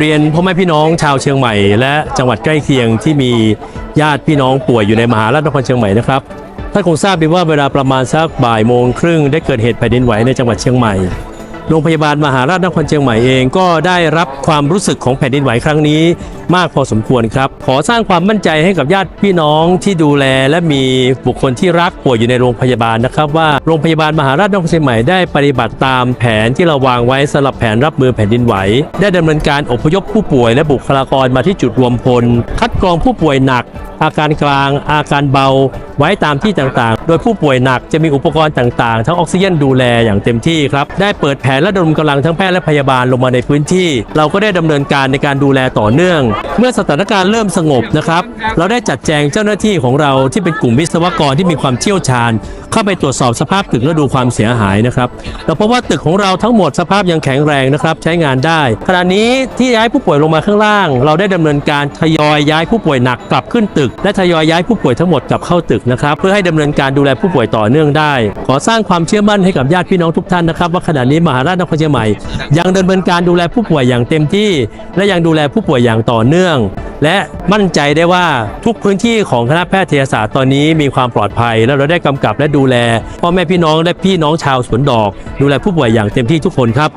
เรียนพ่อแม่พี่น้องชาวเชียงใหม่ และจังหวัดใกล้เคียงที่มีญาติพี่น้องป่วยอยู่ในมหาราชนครเชียงใหม่นะครับท่านคงทราบดีว่าเวลาประมาณสักบ่ายโมงครึ่งได้เกิดเหตุแผ่นดินไหวในจังหวัดเชียงใหม่ โรงพยาบาลมหาราชนครเชียงใหม่เองก็ได้รับความรู้สึกของแผ่นดินไหวครั้งนี้ มากพอสมควรครับ ขอสร้างความมั่นใจให้กับญาติพี่น้องที่ดูแล และมีบุคคลที่รักป่วยอยู่ในโรงพยาบาลนะครับ ว่าโรงพยาบาลมหาราชนครเชียงใหม่ได้ปฏิบัติตามแผนที่เราวางไว้สำหรับแผนรับมือแผ่นดินไหว ได้ดำเนินการอพยพผู้ป่วยและบุคลากรมาที่จุดรวมพล คัดกรองผู้ป่วยหนัก อาการกลาง อาการเบา ไว้ตามที่ต่างๆ โดยผู้ป่วยหนักจะมีอุปกรณ์ต่างๆ ทั้งออกซิเจนดูแลอย่างเต็มที่ครับ ได้เปิดแผนและดมกำลังทั้งแพทย์และพยาบาลลงมาในพื้นที่ เราก็ได้ดำเนินการในการดูแลต่อเนื่องเมื่อสถานการณ์เริ่มสงบนะครับ เราได้จัดแจงเจ้าหน้าที่ของเราที่เป็นกลุ่มวิศวกรที่มีความเชี่ยวชาญ เข้าไปตรวจสอบสภาพตึกและดูความเสียหายนะครับเราพบว่าตึกของเราทั้งหมดสภาพยังแข็งแรงนะครับใช้งานได้ขณะนี้ที่ย้ายผู้ป่วยลงมาข้างล่าง เราได้ดำเนินการทยอยย้ายผู้ป่วยหนักกลับขึ้นตึก และทยอยย้ายผู้ป่วยทั้งหมดกลับเข้าตึกนะครับเพื่อให้ดำเนินการดูแลผู้ป่วยต่อเนื่องได้ ขอสร้างความเชื่อมั่นให้กับญาติพี่น้องทุกท่านนะครับว่าขณะนี้มหาราชนครเชียงใหม่ ยังดำเนินการดูแลผู้ป่วยอย่างเต็มที่ และยังดูแลผู้ป่วยอย่างต่อเนื่อง และมั่นใจได้ว่าทุกพื้นที่ของคณะแพทยศาสตร์ตอนนี้มีความปลอดภัย และเราได้กำกับและดูแลพ่อแม่พี่น้องและพี่น้องชาวสวนดอก ดูแลผู้ป่วยอย่างเต็มที่ทุกคนครับ